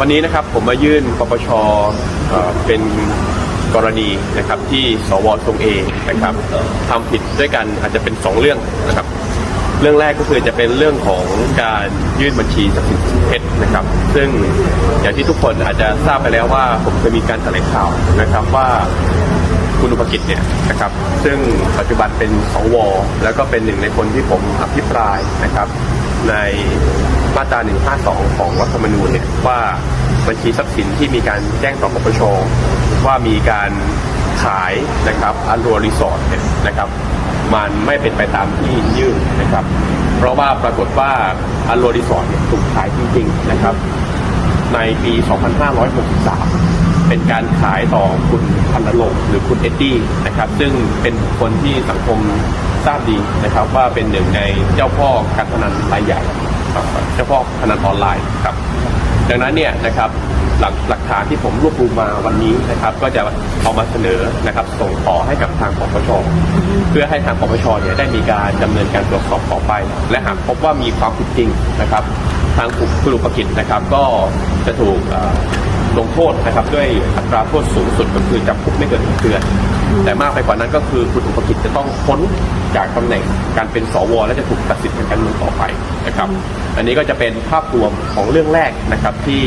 วันนี้นะครับผมมายื่นปปชเป็นกรณีนะครับที่สวทรงเองนะครับทำผิดด้วยกันอาจจะเป็นสองเรื่องนะครับ เรื่องแรกก็คือจะเป็นเรื่องของการยื่นบัญชีทรัพย์สินเท็จนะครับ ซึ่งอย่างที่ทุกคนอาจจะทราบไปแล้วว่าผมเคยมีการแถลงข่าวนะครับว่าคุณอุปกิจเนี่ยนะครับ ซึ่งปัจจุบันเป็นสวแล้วก็เป็นหนึ่งในคนที่ผมอภิปรายนะครับใน มาตรา 152 ของรัฐธรรมนูญเนี่ยว่าบัญชีทรัพย์สินที่มีการแจ้งต่อปปชว่ามีการขายนะครับอันรัวรีสอร์ทเนี่ยนะครับมันไม่เป็นไปตามที่ยื่นนะครับ เพราะว่าปรากฏว่าอันโรรีสอร์ทเนี่ยถูกขายจริงๆนะครับ ในปี 2563 เป็นการขายต่อคุณพันนรงหรือคุณเอ็ดดี้นะครับซึ่งเป็นคนที่สังคมทราบดีนะครับว่าเป็นหนึ่งในเจ้าพ่อการพนันรายใหญ่ ครับเจ้าพ่อพนันออนไลน์ครับ ดังนั้นเนี่ยนะครับหลักหลักฐานที่ผมรวบรวมมาวันนี้นะครับ ก็จะเอามาเสนอนะครับ ส่งต่อให้กับทางปปชเพื่อให้ทางปปชเนี่ยได้มีการดำเนินการตรวจสอบต่อไป และหากพบว่ามีความผิดจริงนะครับ ทางคุณอุปกิจนะครับ ก็จะถูกลงโทษนะครับด้วยอัตราโทษสูงสุดก็คือจำคุกไม่เกินหนึ่งเดือน แต่มากไปกว่านั้นก็คือคุณอุปกิจจะต้องพ้นจากตำแหน่งการเป็นสว และจะถูกตัดสิทธิ์ทางการเมืองต่อไปนะครับอันนี้ก็จะเป็นภาพรวมของเรื่องแรกนะครับที่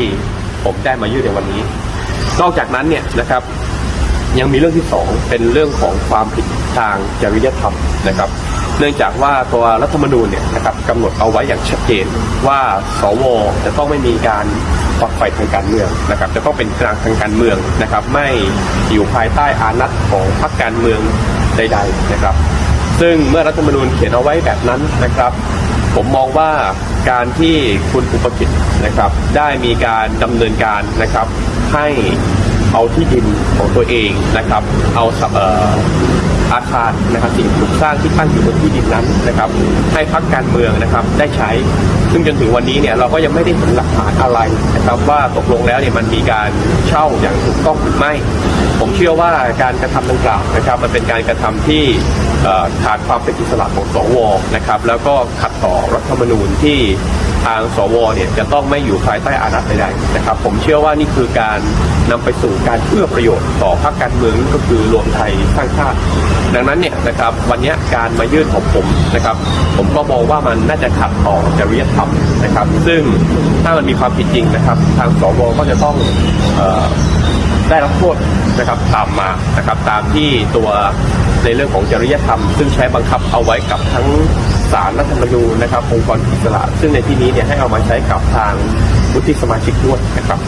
ผมได้มายื่นในวันนี้ นอกจากนั้นเนี่ยนะครับยังมีเรื่องที่สองเป็นเรื่องของความผิดทางจริยธรรมนะครับ เนื่องจากว่าตัวรัฐธรรมนูญเนี่ยนะครับกำหนดเอาไว้อย่างชัดเจนว่าสวจะต้องไม่มีการฝักใฝ่ทางการเมืองนะครับ จะต้องเป็นกลางทางการเมืองนะครับ ไม่อยู่ภายใต้อานัตของพรรคการเมืองใด ๆนะครับ ซึ่งเมื่อรัฐธรรมนูญเขียนเอาไว้แบบนั้นนะครับ ผมมองว่าการที่คุณอุปกิจนะครับ ได้มีการดำเนินการนะครับ ให้เอาที่ดินของตัวเองนะครับ เอาสั อาคารนะครับสิ่งปลูกสร้างที่ตั้งอยู่บนที่ดินนั้นนะครับ ให้พักการเมืองนะครับได้ใช้ ซึ่งจนถึงวันนี้เนี่ยเราก็ยังไม่ได้เห็นหลักฐานอะไรนะครับ ว่าตกลงแล้วเนี่ยมันมีการเช่าอย่างถูกต้องหรือไม่ ผมเชื่อว่าการกระทำดังกล่าวนะครับ มันเป็นการกระทำที่ขาดความเป็นอิสระของสวนะครับ แล้วก็ขัดต่อรัฐธรรมนูญที่ทางสวเนี่ยจะต้องไม่อยู่ภายใต้อานัตใดๆนะครับ ผมเชื่อว่านี่คือการนำไปสู่การเอื้อประโยชน์ต่อพรรคการเมืองก็คือรวมไทยสร้างชาติ ดังนั้นเนี่ยนะครับวันนี้การมายื่นของผมนะครับ ผมก็มองว่ามันน่าจะขัดต่อจริยธรรมนะครับ ซึ่งถ้ามันมีความผิดจริงนะครับ ทางสวก็จะต้องออได้รับโทษนะครับตามมานะครับตามที่ตัวในเรื่องของจริยธรรม ซึ่งใช้บังคับเอาไว้กับทั้งศาลรัฐธรรมนูญนะครับองค์กรอิสระ ซึ่งในที่นี้เนี่ยให้เอามาใช้กับทางวุฒิสมาชิกด้วยนะครับ